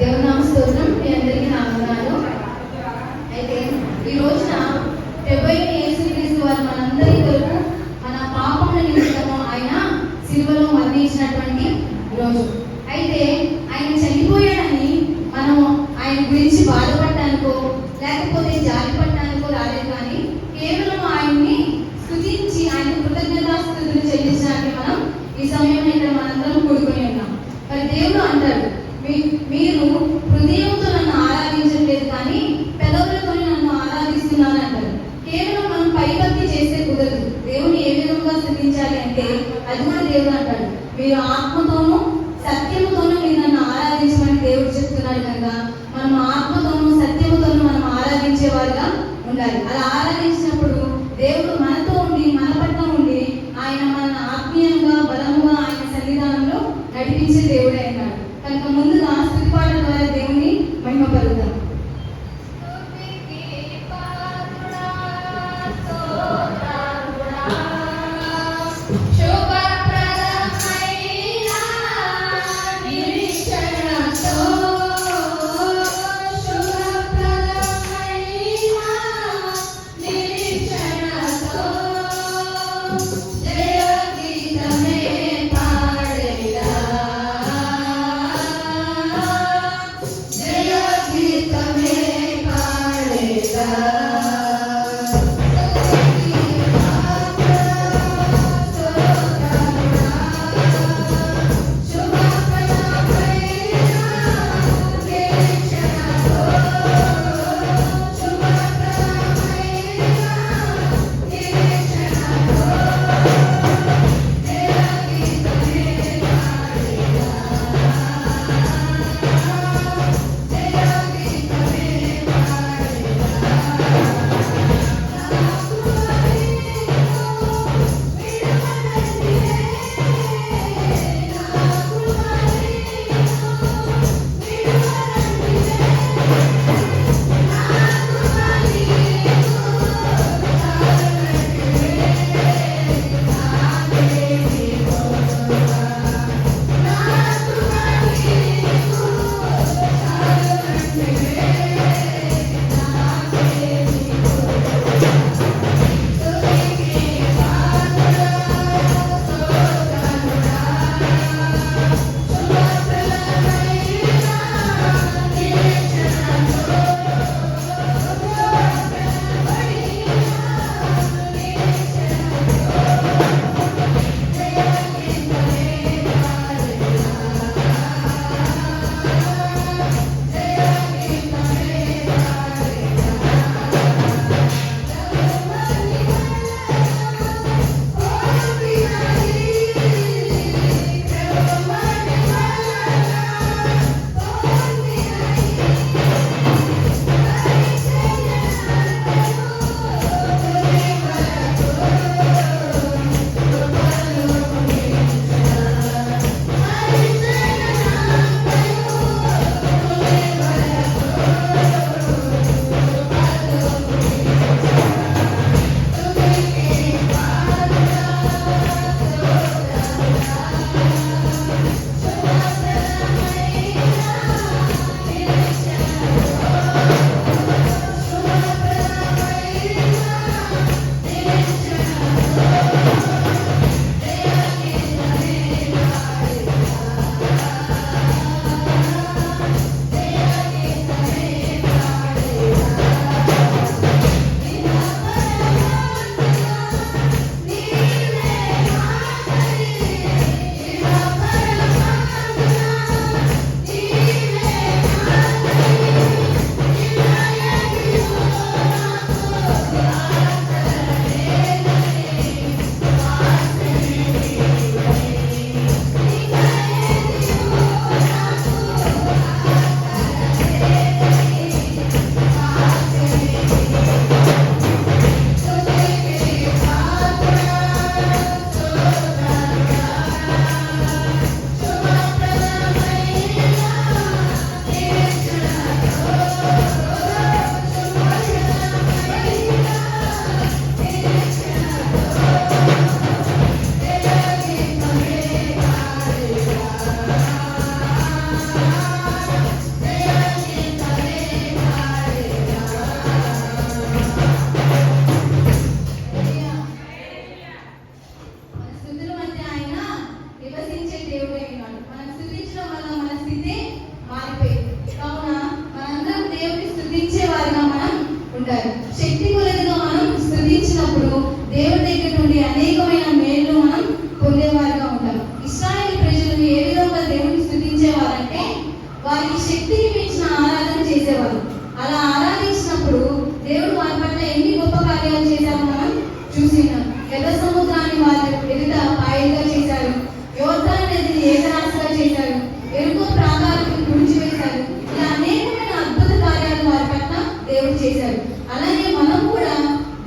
దేవుని నామ స్తోత్రం. అందరికీ నా వందనాలు. అయితే ఈ రోజున డెబ్బై యేసుక్రీస్తు వారు మనందరి మన పాపముల ఆయన సిలువలో మరణించినటువంటి రోజు. అలా ఆరాధించిన దేవుని వారిగా మనం ఉండాలి. శక్తి కొలత మనం స్థుతించినప్పుడు దేవుడి దగ్గర నుండి అనేకమైన మేలు మనం పొందేవారిగా ఉంటాం ఇస్రాయేల్ ప్రజలు ఏ విధంగా దేవుని స్థుతించేవారంటే వారికి శక్తిని మించిన ఆరాధన చేసేవారు అలా ఆరాధించినప్పుడు దేవుడు వారి పట్ల ఎన్ని గొప్ప కార్యాలు చేశారో మనం చూసినాం ఎర్ర సముద్రాన్ని వారి ఎదుట పాయలుగా చేశారు యోర్దాన్ నదిని ఏకరాశిగా చేశారు ఎరుకో ప్రాకారాన్ని తుడిచివేశారు ఇలా అనేకమైన అద్భుత కార్యాలు వారి పట్ల దేవుడు చేశారు అలాగే మనం కూడా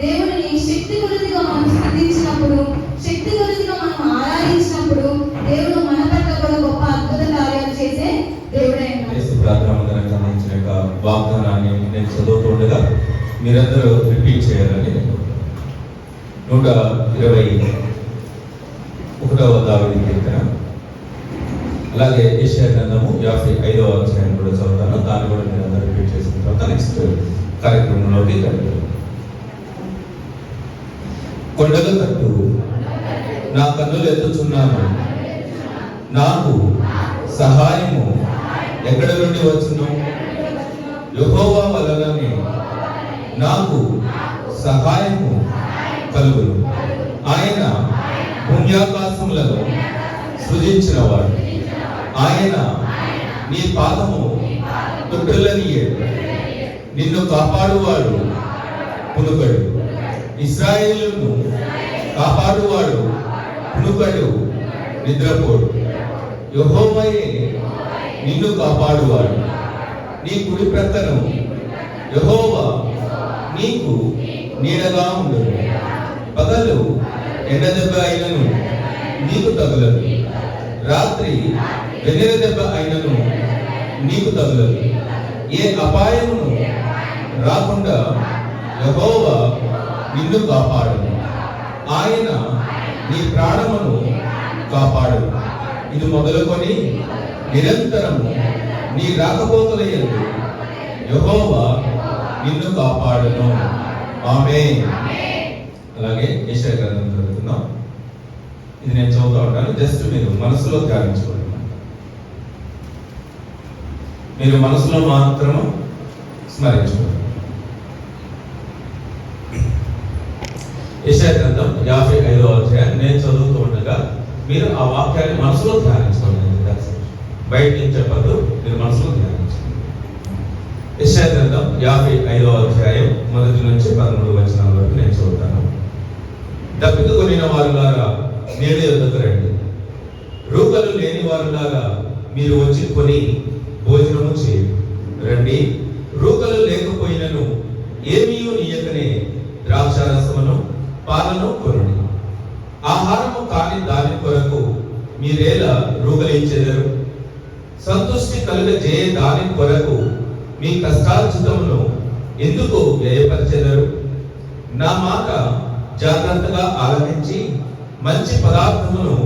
దేవుడిని శక్తి కొలదిగా మనం స్థుతించినప్పుడు శక్తి కొలదిగా మనం ఆరాధించినప్పుడు దేవుడు మన పట్ల కూడా గొప్ప అద్భుత కార్యాలు చేసే దేవుడే ఉన్నాడు. యేసు ప్రార్థన మందిరానికి అందించిన యొక్క వాగ్దానాన్ని నేను చదువుతుండగా మీరందరూ రిపీట్ చేయాలని నూట ఇరవై ఒకటవ దావిది కీర్తన. అలాగే ఏషియా గ్రంథము యాభై ఐదవ అధ్యాయం కూడా చదువుతాను. దాన్ని కూడా మీరు అందరూ రిపీట్ చేసిన తర్వాత నెక్స్ట్ కార్యక్రమంలోకి వెళ్తాను కొండల కట్టు నా కన్నులు ఎత్తుచున్నాను. నాకు సహాయము ఎక్కడ నుండి వచ్చును? యహోవా వలననే నాకు సహాయము కలుగును. ఆయన పుణ్యాకాశములను సృజించినవాడు. ఆయన నీ పాదము తొట్టులనియే. నిన్ను కాపాడువాడు పునుకడు ఇస్రాయేలును కాపాడువాడు పునుకడు నిద్రపోడు. యహోవయే నిన్ను కాపాడువాడు. నీ కుడి ప్రక్కను యహోవా నీకు నీడగా ఉండును. పగలు ఎండ దెబ్బ అయినను నీకు తగులదు. రాత్రి వెన్నెల దెబ్బ అయినను నీకు తగులదు. ఏ అపాయమును రాకుండా యహోవా నిన్ను కాపాడు ఆయన నీ ప్రాణమును కాపాడు ఇది మొదలుకొని నిరంతరము నీ రాకపోకల యందు యెహోవా నిన్ను కాపాడును. ఆమె అలాగే యెషయా గ్రంథం చదువుతున్నాం ఇది నేను చదువుతా ఉంటాను. జస్ట్ మీరు మనసులో ధ్యానించుకోండి. మీరు మనసులో మాత్రం స్మరించుకోండి. యెషయా గ్రంథం యాభై ఐదో అధ్యాయం. నేను చదువుతూ ఉండగా మీరు ఆ వాక్యాన్ని మనసులో ధ్యానించుకోండి. బయట నుంచి చెప్పద్దు మీరు మనసులో ధ్యానించండి. గ్రంథం యాభై ఐదవ అధ్యాయం మొదటి నుంచి పదమూడు వచనాల వరకు నేను చదువుతాను. దప్పిక కొనిన వారులారా నేడు ఎద్దకు రండి. రూకలు లేని వారులారా మీరు వచ్చి కొని భోజనము చేయండి. రండి. రూకలు లేకపోయినను ఏమీ నీయకనే ద్రాక్షారసమును పాలను కొనండి. ఆహారము కాని దాని కొరకు మీరేలా రూకలించెదరు కొరకు మీ కష్టార్జితమును ఎందుకు వ్యయపరిచెదరు? నా మాట జాగ్రత్తగా ఆలకించి మంచి పదార్థమును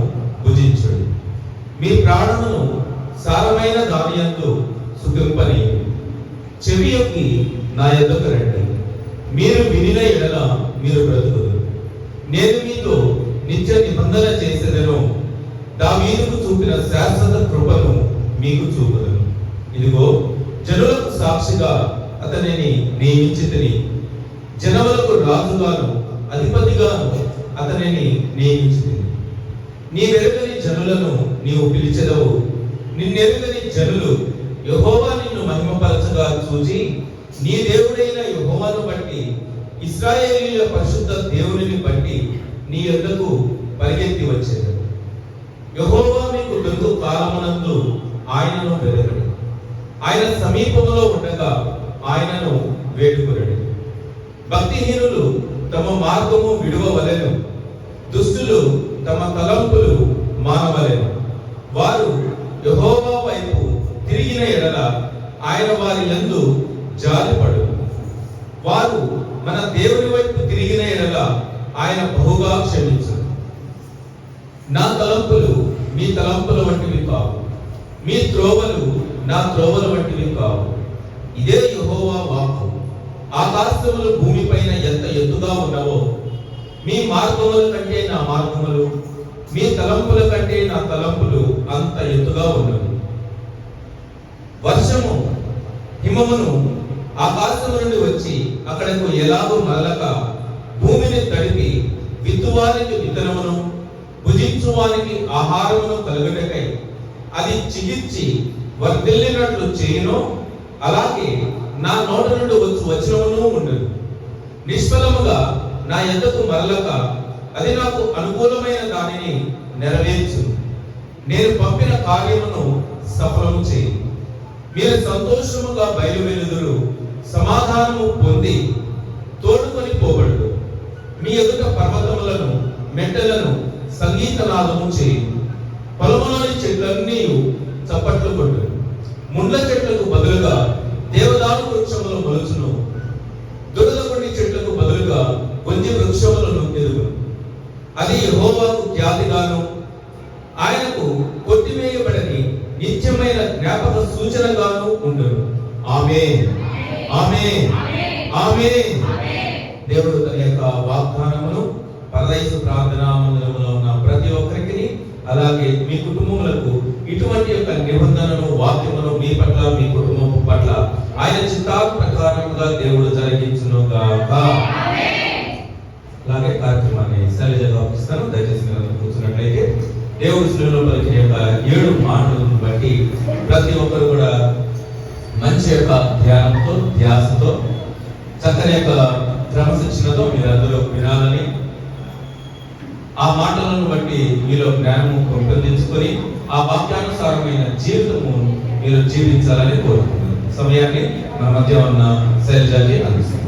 భుజించుడు. మీ ప్రాణమును సారమైన దానియందు సుఖింపని చెవి యొక్క నా ఎద్దకు రండి. మీరు వినిన ఎడల మీరు బ్రతుకుదు నేను మీతో నిత్య నిబంధన చేసేదను. దావీదుకు చూపిన శాశ్వత కృపను మీకు చూపుదను. ఇదిగో జనులకు సాక్షిగా అతనిని నియమించితిని. జనములకు రాజుగాను అధిపతిగాను అతనిని నియమించితిని. నీ వెరుగని జనులను నీవు పిలిచెదవు. నిన్నెరుగని జనులు యహోవా నిన్ను మహిమపరచగా చూచి నీ దేవుడైన యహోవాను బట్టి ఇస్రాయేలీల పరిశుద్ధ దేవునిని బట్టి నీ యొద్దకు పరిగెత్తి వచ్చేది యహోవా మీకు దొరుకు కాలమునందు ఆయనను వెదకడి ఆయన సమీపంలో ఉండగా ఆయనను వేడుకొనడు. భక్తిహీనులు తమ మార్గము విడువవలెను. దుష్టులు తమ తలంపులు మానవలేను. వారు యహోవా వైపు తిరిగిన ఎడల ఆయన వారి యందు జాలిపడు వారు మన దేవుని వైపు తిరిగిన ఎడల ఆయన బహుగా క్షమించు నా తలంపులు మీ తలంపుల వంటివి కావు. మీ త్రోవలు నా త్రోవలు వంటివి కావు. ఇదే యెహోవా వాక్కు. ఆకాశములు భూమిపైన ఎంత ఎత్తుగా ఉన్నవో మీ మార్గముల కంటే నా మార్గములు మీ తలంపుల కంటే నా తలంపులు అంత ఎత్తుగా ఉన్నవి. వర్షము హిమమును ఆకాశము నుండి వచ్చి అక్కడకు ఎలాగో మరలక భూమిని తడిపి విత్తువానికి విత్తనమును భుజించువానికి ఆహారమును కలుగుటకై అది చిగిర్చి వర్దిల్లినట్లు చేయను అలాగే నా నోట నుండి వచ్చి వచనమును ఉండదు నిష్ఫలముగా నా ఎద్దకు మరలక అది నాకు అనుకూలమైన దానిని నెరవేర్చు నేను పంపిన కార్యమును సఫలము చేయి మీరు సంతోషముగా బయలువెలుదురు సమాధానము పొంది తోడుకొని పోబడు మీ ఎదుట పర్వతములను మెట్టలను సంగీతనాదము చేయి పొలములోని చెట్లను ముళ్ళ చెట్లకు బదులుగా దేవదారు వృక్షములు మొలుచును దురదకొండి చెట్లకు బదులుగా కొంచెం వృక్షములను ఎదుగు అది హోవాకు ఖ్యాతిగాను ఆయనకు కొట్టివేయబడని నిత్యమైన జ్ఞాపక సూచనగాను ఉండును. ఆమె ఆమె ఆమె దేవుడు తన యొక్క వాగ్దానమును పరదైసు ప్రార్థనా మందిరంలో ఉన్న ప్రతి ఒక్కరికి అలాగే మీ కుటుంబములకు ఇటువంటి యొక్క నిబంధనను వాక్యమును మీ పట్ల మీ కుటుంబం పట్ల ఆయన చిత్తా ప్రకారముగా దేవుడు జరిగించును గాక అలాగే కార్యక్రమాన్ని శైలజగా ఇస్తాను దయచేసి మీరు కూర్చున్నట్లయితే దేవుడు శ్రీలో పలికిన యొక్క ఏడు మాటలను బట్టి ప్రతి ఒక్కరు కూడా మంచి యొక్క ధ్యానంతో ధ్యాసతో చక్కని యొక్క క్రమశిక్షణతో మీరందరూ వినాల ఆ మాటలను బట్టి మీలో జ్ఞానము పెంపొందించుకొని ఆ వాక్యానుసారమైన జీవితము మీరు జీవించాలని కోరుకుంటున్నాను. సమయాన్ని నా మధ్య ఉన్న శైలజాకి అందిస్తాను.